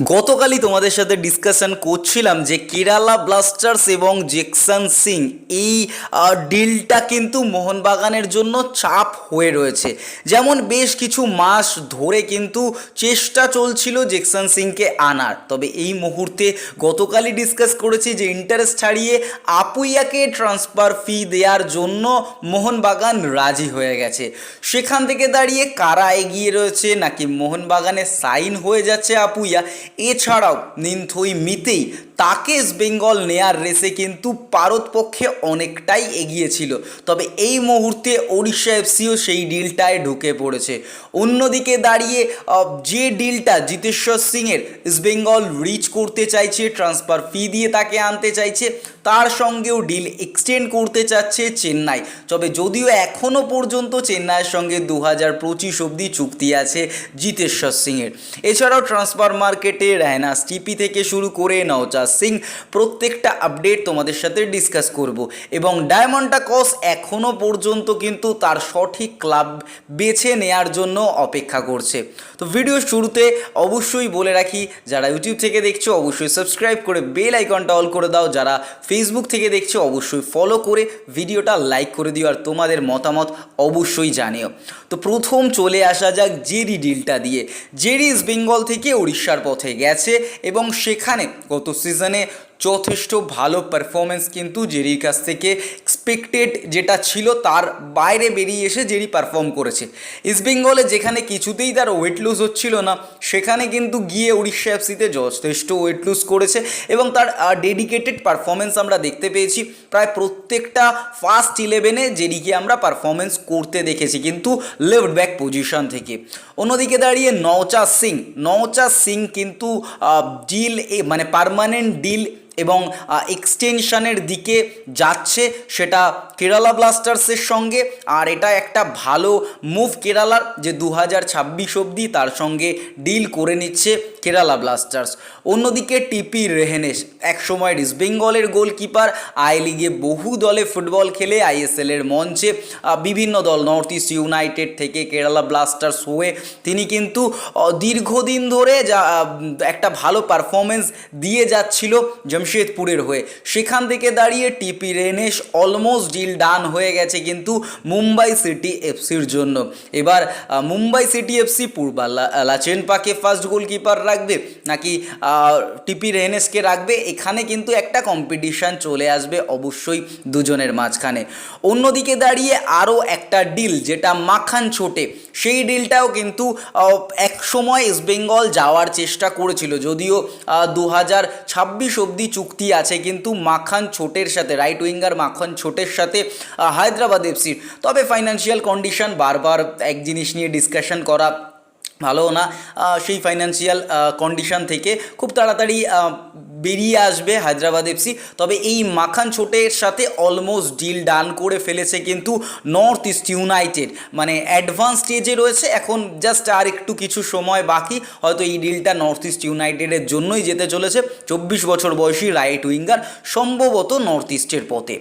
গতকালই তোমাদের সাথে ডিসকাশন করছিলাম যে কেরালা ব্লাস্টার্স এবং জেকসন সিং এই ডিলটা কিন্তু মোহনবাগানের জন্য চাপ হয়ে রয়েছে। যেমন বেশ কিছু মাস ধরে কিন্তু চেষ্টা চলছিল জেকসন সিংকে আনার। তবে এই মুহূর্তে গতকালই ডিসকাস করেছি যে ইন্টারেস্ট ছাড়িয়ে আপুইয়াকে ট্রান্সফার ফি দেওয়ার জন্য মোহনবাগান রাজি হয়ে গেছে। সেখান থেকে দাঁড়িয়ে কারা এগিয়ে রয়েছে নাকি মোহনবাগানে সাইন হয়ে যাচ্ছে আপুইয়া এছাড়াও নিন্থই মিতেই তাকে বেঙ্গল নেয়ার রেসে কিন্তু পারতপক্ষে অনেকটাই এগিয়েছিল তবে এই মুহূর্তে ওড়িশা এফসিও সেই ডিলটায় ঢুকে পড়েছে। অন্যদিকে দাঁড়িয়ে যে ডিলটা জিতেশ্বর সিংয়ের ইস্টবেঙ্গল রিচ করতে চাইছে, ট্রান্সফার ফি দিয়ে তাকে আনতে চাইছে, তার সঙ্গেও ডিল এক্সটেন্ড করতে চাচ্ছে চেন্নাই। তবে যদিও এখনও পর্যন্ত চেন্নাইয়ের সঙ্গে দু হাজার পঁচিশ অব্দি চুক্তি আছে জিতেশ্বর সিংয়ের। এছাড়াও ট্রান্সফার মার্কেটে রেহনা স্টিপি থেকে শুরু করে নওচাঁদ সিং প্রত্যেকটা আপডেট তোমাদের সাথে ডিসকাস করব। এবং ডায়মন্ডটা কস এখনও পর্যন্ত কিন্তু তার সঠিক ক্লাব বেছে নেয়ার জন্য অপেক্ষা করছে। তো ভিডিও শুরুতে অবশ্যই বলে রাখি, যারা ইউটিউব থেকে দেখছ, অবশ্যই সাবস্ক্রাইব করে বেল আইকনটা অল করে দাও। যারা ফেসবুক থেকে দেখছ, অবশ্যই ফলো করে ভিডিওটা লাইক করে দিও আর তোমাদের মতামত অবশ্যই জানিও। তো প্রথম চলে আসা যাক জেরি ডিলটা দিয়ে। জেরি ইস্ট বেঙ্গল থেকে উড়িষ্যার পথে গেছে এবং সেখানে গত সিজনে डिसीज़न है। যথেষ্ট ভালো পারফরমেন্স কিন্তু জেরির কাছ থেকে এক্সপেক্টেড যেটা ছিল তার বাইরে বেরিয়ে এসে জেরি পারফর্ম করেছে। ইস্ট বেঙ্গলে যেখানে কিছুতেই তার ওয়েট লুজ হচ্ছিল না, সেখানে কিন্তু গিয়ে উড়িষ্যা এফসিতে যথেষ্ট ওয়েট লুজ করেছে এবং তার ডেডিকেটেড পারফরমেন্স আমরা দেখতে পেয়েছি। প্রায় প্রত্যেকটা ফার্স্ট ইলেভেনে জেরিকে আমরা পারফরমেন্স করতে দেখেছি কিন্তু লেফট ব্যাক পজিশন থেকে। অন্যদিকে দাঁড়িয়ে নওচা সিং নওচা সিং কিন্তু ডিল মানে পারমানেন্ট ডিল এবং এক্সটেনশনের দিকে যাচ্ছে সেটা কেরালা ব্লাস্টার্সের সঙ্গে। আর এটা একটা ভালো মুভ কেরালার যে দু হাজার ছাব্বিশ অবধি তার সঙ্গে ডিল করে নিচ্ছে কেরালা ব্লাস্টার্স অন্যদিকে টিপি রেহেনেস একসময় ইস্ট বেঙ্গলের গোলকিপার আই লিগে বহু দলে ফুটবল খেলে আইএসএলের মঞ্চে বিভিন্ন দল নর্থ ইস্ট ইউনাইটেড থেকে কেরালা ব্লাস্টার্স হয়ে তিনি কিন্তু দীর্ঘদিন ধরে যা একটা ভালো পারফরমেন্স দিয়ে যাচ্ছিল। জামশেদপুরের হয়ে। সেখান থেকে দাঁড়িয়ে টিপি রেনেশ অলমোস্ট ডিল ডান হয়ে গেছে কিন্তু মুম্বাই সিটি এফসির জন্য। এবার মুম্বাই সিটি এফসি পূর্বা লাচেনপাকে ফার্স্ট গোলকিপার রাখবে নাকি টিপি রেনেসকে রাখবে? এখানে কিন্তু একটা কম্পিটিশান চলে আসবে অবশ্যই দুজনের মাঝখানে। অন্যদিকে দাঁড়িয়ে আরও একটা ডিল যেটা মাখান ছোটে। সেই ডিলটাও কিন্তু এক সময় ইস্ট বেঙ্গল যাওয়ার চেষ্টা করেছিল। যদিও দু হাজার ছাব্বিশ অবধি চুক্তি আছে, কিন্তু মাখান ছোটের সাথে রাইট উইঙ্গার মাখান ছোটের সাথে হায়দ্রাবাদ এফসির তবে ফাইন্যান্সিয়াল কন্ডিশন বারবার এক জিনিস নিয়ে ডিসকাশন করা ভালো না। সেই ফাইন্যান্সিয়াল কন্ডিশন থেকে খুব তাড়াতাড়ি বেরিয়ে আসবে হায়দ্রাবাদ এফসি তবে এই মাখান ছোটের সাথে অলমোস্ট ডিল ডান করে ফেলেছে কিন্তু নর্থ ইস্ট ইউনাইটেড মানে অ্যাডভান্স স্টেজে রয়েছে, এখন জাস্ট আর একটু কিছু সময় বাকি। হয়তো এই ডিলটা নর্থ ইস্ট ইউনাইটেডের জন্যই যেতে চলেছে। চব্বিশ বছর বয়সী রাইট উইঙ্গার সম্ভবত নর্থ ইস্টের পথে।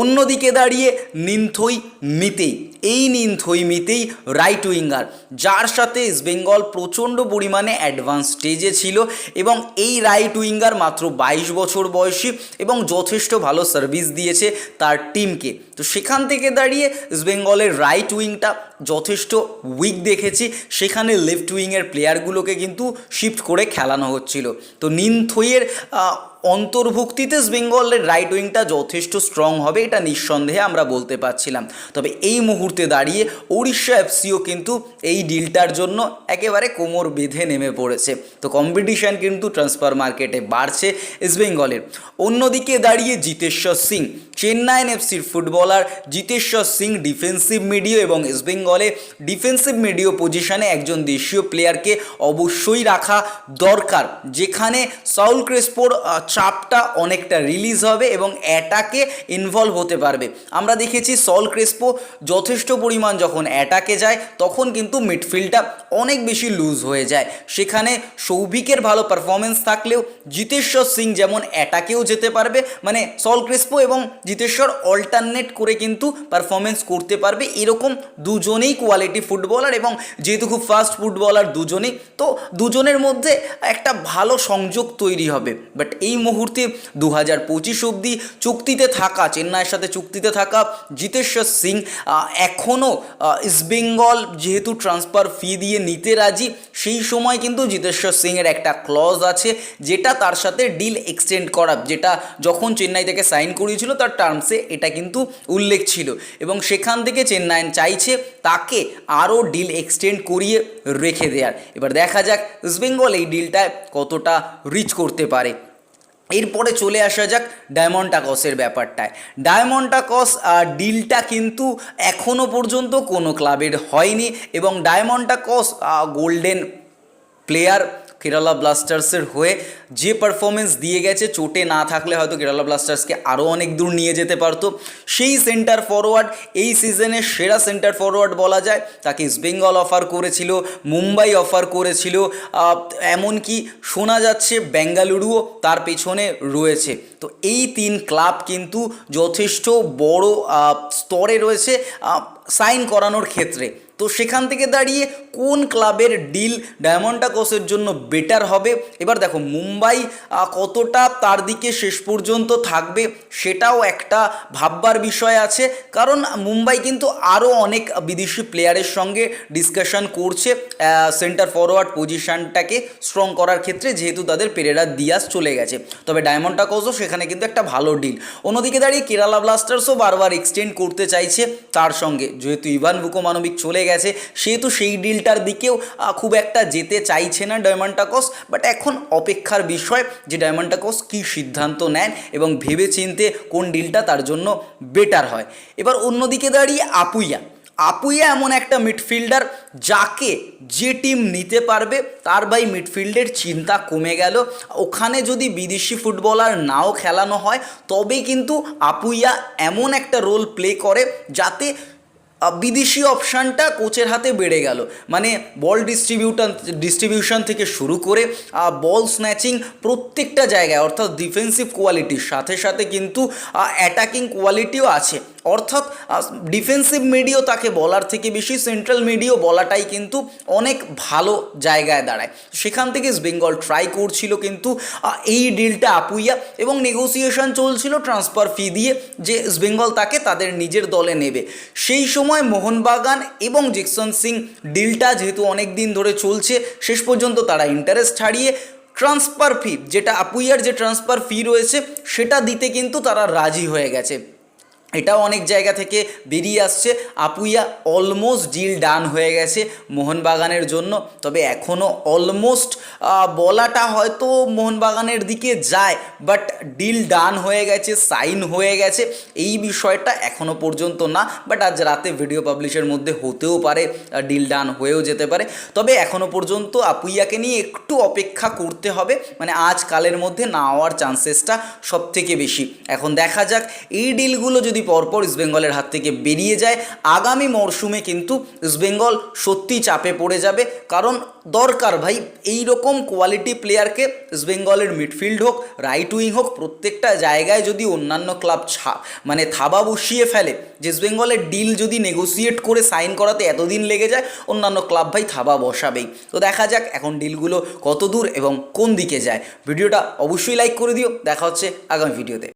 অন্যদিকে দাঁড়িয়ে নিন্থই মিতেই। এই নিন্থই মিতেই রাইট উইঙ্গার যার সাথে ইস্ট বেঙ্গল প্রচণ্ড পরিমাণে অ্যাডভান্স স্টেজে ছিল এবং এই রাইট উইঙ্গার মাত্র বাইশ বছর বয়সী এবং যথেষ্ট ভালো সার্ভিস দিয়েছে তার টিমকে তো সেখান থেকে দাঁড়িয়ে ইস্টবেঙ্গলের রাইট উইংটা যথেষ্ট উইক দেখেছি। সেখানে লেফট উইংয়ের প্লেয়ারগুলোকে কিন্তু শিফট করে খেলানো হচ্ছিল। তো নিনথইয়ের অন্তর্ভুক্তিতে বেঙ্গলের রাইট উইংটা যথেষ্ট স্ট্রং হবে, এটা নিঃসন্দেহে আমরা বলতে পারছিলাম। তবে এই মুহূর্তে দাঁড়িয়ে উড়িষ্যা এফসিও কিন্তু এই ডিলটার জন্য একেবারে কোমর বেঁধে নেমে পড়েছে। তো কম্পিটিশান কিন্তু ট্রান্সফার মার্কেটে বাড়ছে ইস্ট বেঙ্গলের অন্যদিকে দাঁড়িয়ে জিতেশ্বর সিং, চেন্নাইন এফসির ফুটবলার জিতেশ্বর সিং ডিফেন্সিভ মিডিও এবং ইস্ট বেঙ্গলে ডিফেন্সিভ মিডিও পজিশনে একজন দেশীয় প্লেয়ারকে অবশ্যই রাখা দরকার। যেখানে সাউল ক্রেসপোর চাপটা অনেকটা রিলিজ হবে এবং অ্যাটাকে ইনভলভ হতে পারবে। আমরা দেখেছি সল ক্রেসপো যথেষ্ট পরিমাণ যখন অ্যাটাকে যায়, তখন কিন্তু মিডফিল্ডটা অনেক বেশি লুজ হয়ে যায়। সেখানে সৌভিকের ভালো পারফরমেন্স থাকলেও জিতেশ্বর সিং যেমন অ্যাটাকেও যেতে পারবে মানে সল ক্রেসপো এবং জিতেশ্বর অল্টারনেট করে কিন্তু পারফরমেন্স করতে পারবে। এরকম দুজনেই কোয়ালিটি ফুটবলার এবং যেহেতু খুব ফাস্ট ফুটবলার দুজনেই, তো দুজনের মধ্যে একটা ভালো সংযোগ তৈরি হবে। বাট এই মুহূর্তে দু হাজার পঁচিশ অবধি চুক্তিতে থাকা, চেন্নাইয়ের সাথে চুক্তিতে থাকা জিতেশ্বর সিং এখনও ইস্টবেঙ্গল যেহেতু ট্রান্সফার ফি দিয়ে নিতে রাজি, সেই সময় কিন্তু জিতেশ্বর সিংয়ের একটা ক্লজ আছে, যেটা তার সাথে ডিল এক্সটেন্ড করা, যেটা যখন চেন্নাই থেকে সাইন করিয়েছিল তার টার্মসে এটা কিন্তু উল্লেখ ছিল। এবং সেখান থেকে চেন্নাই চাইছে তাকে আরও ডিল এক্সটেন্ড করিয়ে রেখে দেওয়ার এবার দেখা যাক ইস্টবেঙ্গল এই ডিলটায় কতটা রিচ করতে পারে। এরপরে চলে আসা যাক ডায়মন্ড টাকসের ব্যাপারটায়। ডায়মন্ড টাকস ডিলটা কিন্তু এখনও পর্যন্ত কোনো ক্লাবের হয়নি এবং Diamantakos golden player Kerala ব্লাস্টার্সের হয়ে যে পারফরমেন্স দিয়ে গেছে, চোটে না থাকলে হয়তো কেরালা ব্লাস্টার্সকে আরও অনেক দূর নিয়ে যেতে পারতো। সেই সেন্টার ফরওয়ার্ড এই সিজনে সেরা সেন্টার ফরওয়ার্ড বলা যায়, তাকে ইস্টবেঙ্গল অফার করেছিল মুম্বাই অফার করেছিল এমনকি শোনা যাচ্ছে বেঙ্গালুরুও তার পেছনে রয়েছে। তো এই তিন ক্লাব কিন্তু যথেষ্ট বড় স্তরে রয়েছে সাইন করানোর ক্ষেত্রে। তো সেখান থেকে দাঁড়িয়ে কোন ক্লাবের ডিল ডায়মন্ডাকসের জন্য বেটার হবে? এবার দেখো, মুম্বাই কতটা তার দিকে শেষ পর্যন্ত থাকবে সেটাও একটা ভাববার বিষয় আছে। কারণ মুম্বাই কিন্তু আরও অনেক বিদেশি প্লেয়ারের সঙ্গে ডিসকাশন করছে সেন্টার ফরওয়ার্ড পজিশনটাকে স্ট্রং করার ক্ষেত্রে যেহেতু তাদের পেরেরা দিয়াস চলে গেছে। তবে ডায়মন্ডাকসও সেখানে কিন্তু একটা ভালো ডিল। অন্যদিকে দাঁড়িয়ে কেরালা ব্লাস্টার্সও বারবার এক্সটেন্ড করতে চাইছে তার সঙ্গে। যেহেতু ইভান বুকোমানবিক চলে গেছে। সেহেতু সেই ডিলটার দিকেও খুব একটা যেতে চাইছে না ডায়মন্ডাকস বাট এখন অপেক্ষার বিষয় যে ডায়মন্ডাকস কী সিদ্ধান্ত নেন এবং ভেবে চিনতে কোন ডিলটা তার জন্য বেটার হয়। এবার অন্যদিকে দাঁড়িয়ে আপুইয়া। আপুইয়া এমন একটা মিডফিল্ডার যাকে যে টিম নিতে পারবে, তার ভাই মিডফিল্ডের চিন্তা কমে গেল। ওখানে যদি বিদেশি ফুটবলার নাও খেলানো হয়, তবে কিন্তু আপুইয়া এমন একটা রোল প্লে করে যাতে বিদেশি অপশানটা কোচের হাতে বেড়ে গেল। মানে বল ডিস্ট্রিবিউটার ডিস্ট্রিবিউশন থেকে শুরু করে বল স্ন্যাচিং প্রত্যেকটা জায়গায়, অর্থাৎ ডিফেন্সিভ কোয়ালিটির সাথে সাথে কিন্তু অ্যাটাকিং কোয়ালিটিও আছে। অর্থাৎ ডিফেন্সিভ মিডিও তাকে বলার থেকে বেশি সেন্ট্রাল মিডিও বলাটাই কিন্তু অনেক ভালো জায়গায় দাঁড়ায়। সেখান থেকে বেঙ্গল ট্রাই করছিল কিন্তু এই ডিলটা আপুইয়া এবং নেগোসিয়েশন চলছিল ট্রান্সফার ফি দিয়ে যে বেঙ্গল তাকে তাদের নিজের দলে নেবে। সেই সময় মোহনবাগান এবং জ্যাকসন সিং ডিলটা যেহেতু অনেক দিন ধরে চলছে, শেষ পর্যন্ত তারা ইন্টারেস্ট হারিয়ে ট্রান্সফার ফি যেটা আপুইয়ার যে ট্রান্সফার ফি রয়েছে, সেটা দিতে কিন্তু তারা রাজি হয়ে গেছে। এটাও অনেক জায়গা থেকে বেরিয়ে আসছে। আপুইয়া অলমোস্ট ডিল ডান হয়ে গেছে মোহনবাগানের জন্য। তবে এখনও অলমোস্ট বলাটা হয়তো মোহনবাগানের দিকে যায় বাট ডিল ডান হয়ে গেছে সাইন হয়ে গেছে। এই বিষয়টা এখনও পর্যন্ত না বাট আজ রাতে ভিডিও পাবলিশের মধ্যে হতেও পারে ডিল ডান হয়েও যেতে পারে। তবে এখনও পর্যন্ত আপুইয়াকে নিয়ে একটু অপেক্ষা করতে হবে মানে আজ কালের মধ্যে না হওয়ার চান্সেসটা সব থেকে বেশি। এখন দেখা যাক, এই ডিলগুলো যদি পরপর ইস্টবেঙ্গলের হাত থেকে বেরিয়ে যায়। আগামী মরশুমে কিন্তু ইস্টবেঙ্গল সত্যি চাপে পড়ে যাবে। কারণ দরকার ভাই এই রকম কোয়ালিটি প্লেয়ারকে ইস্টবেঙ্গলের মিডফিল্ড হোক রাইট উইং হোক, প্রত্যেকটা জায়গায় যদি অন্যান্য ক্লাব ছা মানে থাবা বসিয়ে ফেলে, যে ইস্টবেঙ্গলের ডিল যদি নেগোসিয়েট করে সাইন করাতে এতদিন লেগে যায়, অন্যান্য ক্লাব ভাই থাবা বসাবেই। তো দেখা যাক এখন ডিলগুলো কত দূর এবং কোন দিকে যায়। ভিডিওটা অবশ্যই লাইক করে দিও। দেখা হচ্ছে আগামী ভিডিওতে